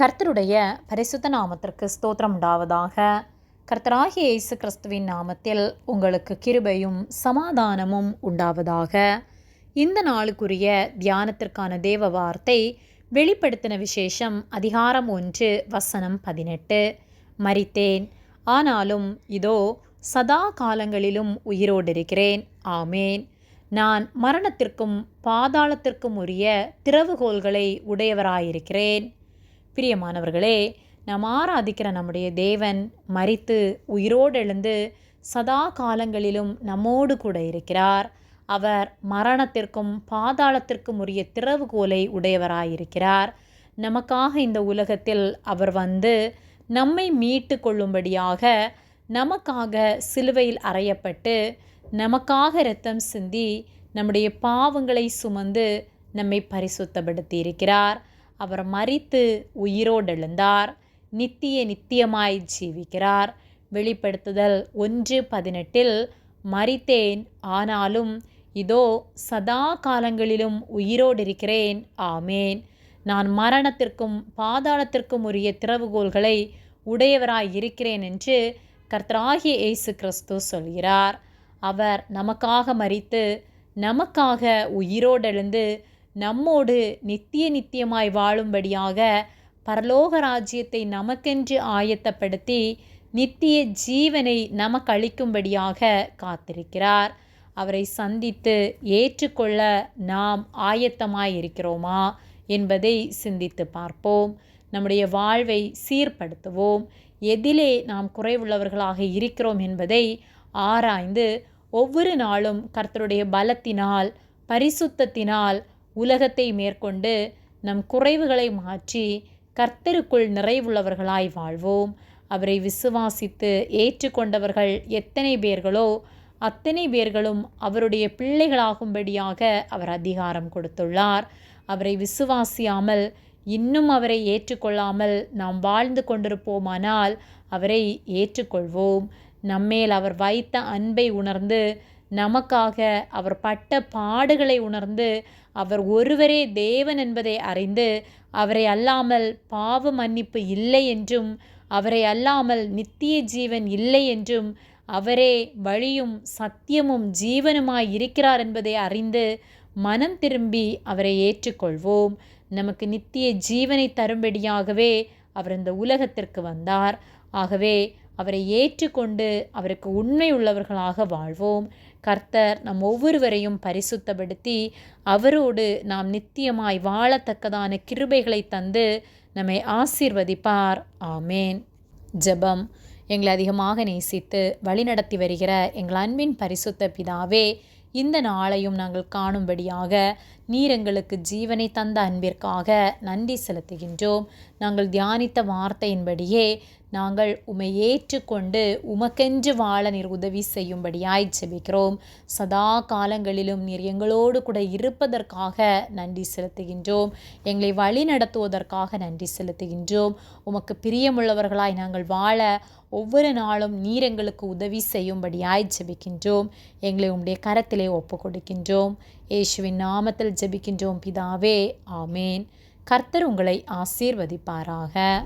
கர்த்தருடைய பரிசுத்த நாமத்திற்கு ஸ்தோத்திரம் உண்டாவதாக. கர்த்தராகிய இயேசு கிறிஸ்துவின் நாமத்தில் உங்களுக்கு கிருபையும் சமாதானமும் உண்டாவதாக. இந்த நாளுக்குரிய தியானத்திற்கான தேவ வார்த்தை வெளிப்படுத்தின விசேஷம் அதிகாரம் ஒன்று வசனம் பதினெட்டு. மரித்தேன் ஆனாலும் இதோ சதா காலங்களிலும் உயிரோடு இருக்கிறேன் ஆமேன். நான் மரணத்திற்கும் பாதாளத்திற்கும் உரிய திறவுகோல்களை உடையவராயிருக்கிறேன். பிரியமானவர்களே நாம் ஆராதிக்கிற நம்முடைய தேவன் மறித்து உயிரோடு எழுந்து சதா காலங்களிலும் நம்மோடு கூட இருக்கிறார். அவர் மரணத்திற்கும் பாதாளத்திற்கும் உரிய திறவுகோலை உடையவராயிருக்கிறார். நமக்காக இந்த உலகத்தில் அவர் வந்து நம்மை மீட்டு கொள்ளும்படியாக நமக்காக சிலுவையில் அறையப்பட்டு நமக்காக இரத்தம் சிந்தி நம்முடைய பாவங்களை சுமந்து நம்மை பரிசுத்தப்படுத்தி இருக்கிறார் அவர் மறித்து உயிரோடு எழுந்தார் நித்திய நித்தியமாய் ஜீவிக்கிறார். வெளிப்படுத்துதல் ஒன்று பதினெட்டில் மறித்தேன் ஆனாலும் இதோ சதா காலங்களிலும் உயிரோடு இருக்கிறேன் ஆமேன். நான் மரணத்திற்கும் பாதாளத்திற்கும் உரிய திறவுகோல்களை உடையவராய் இருக்கிறேன் என்று கர்த்தராகிய இயேசு கிறிஸ்து சொல்கிறார். அவர் நமக்காக மறித்து நமக்காக உயிரோடெழுந்து நம்மோடு நித்திய நித்தியமாய் வாழும்படியாக பரலோக ராஜ்யத்தை நமக்கென்று ஆயத்தப்படுத்தி நித்திய ஜீவனை நமக்கு அளிக்கும்படியாக காத்திருக்கிறார். அவரை சந்தித்து ஏற்றுக்கொள்ள நாம் ஆயத்தமாய் இருக்கிறோமா என்பதை சிந்தித்து பார்ப்போம். நம்முடைய வாழ்வை சீர்படுத்துவோம். எதிலே நாம் குறைவுள்ளவர்களாக இருக்கிறோம் என்பதை ஆராய்ந்து ஒவ்வொரு நாளும் கர்த்தருடைய பலத்தினால் பரிசுத்தத்தினால் உலகத்தை மேற்கொண்டு நம் குறைவுகளை மாற்றி கர்த்தருக்குள் நிறைவுள்ளவர்களாய் வாழ்வோம். அவரை விசுவாசித்து ஏற்றுக்கொண்டவர்கள் எத்தனை பேர்களோ அத்தனை பேர்களும் அவருடைய பிள்ளைகளாகும்படியாக அவர் அதிகாரம் கொடுத்துள்ளார். அவரை விசுவாசியாமல் இன்னும் அவரை ஏற்றுக்கொள்ளாமல் நாம் வாழ்ந்து கொண்டிருப்போமானால் அவரை ஏற்றுக்கொள்வோம். நம்மேல் அவர் வைத்த அன்பை உணர்ந்து நமக்காக அவர் பட்ட பாடுகளை உணர்ந்து அவர் ஒருவரே தேவன் என்பதை அறிந்து அவரை அல்லாமல் பாவ மன்னிப்பு இல்லை என்றும் அவரை அல்லாமல் நித்திய ஜீவன் இல்லை என்றும் அவரே வழியும் சத்தியமும் ஜீவனுமாய் இருக்கிறார் என்பதை அறிந்து மனம் திரும்பி அவரை ஏற்றுக்கொள்வோம். நமக்கு நித்திய ஜீவனை தரும்படியாகவே அவர் இந்த உலகத்திற்கு வந்தார். ஆகவே அவரை ஏற்றுக்கொண்டு அவருக்கு உண்மை உள்ளவர்களாக வாழ்வோம். கர்த்தர் நம் ஒவ்வொருவரையும் பரிசுத்தப்படுத்தி அவரோடு நாம் நித்தியமாய் வாழத்தக்கதான கிருபைகளை தந்து நம்மை ஆசீர்வதிப்பார். ஆமேன். ஜெபம். எங்களை அதிகமாக நேசித்து வழிநடத்தி வருகிற எங்கள் அன்பின் பரிசுத்த பிதாவே இந்த நாளையும் நாங்கள் காணும்படியாக நீர் எங்களுக்கு ஜீவனை தந்த அன்பிற்காக நன்றி செலுத்துகின்றோம். நாங்கள் தியானித்த வார்த்தையின்படியே நாங்கள் உமை ஏற்றுக்கொண்டு உமக்கென்று வாழ நீர் உதவி செய்யும்படியாய் ஜெபிக்கிறோம். சதா காலங்களிலும் நீர் எங்களோடு கூட இருப்பதற்காக நன்றி செலுத்துகின்றோம். எங்களை வழி நடத்துவதற்காக நன்றி செலுத்துகின்றோம். உமக்கு பிரியமுள்ளவர்களாய் நாங்கள் வாழ ஒவ்வொரு நாளும் நீர் எங்களுக்கு உதவி செய்யும்படியாய் ஜெபிக்கின்றோம். எங்களை உம்முடைய கரத்திலே ஒப்பு கொடுக்கின்றோம் இயேசுவின் நாமத்தில் ஜெபிக்கின்றோம் பிதாவே. ஆமேன். கர்த்தர் உங்களை ஆசீர்வதிப்பாராக.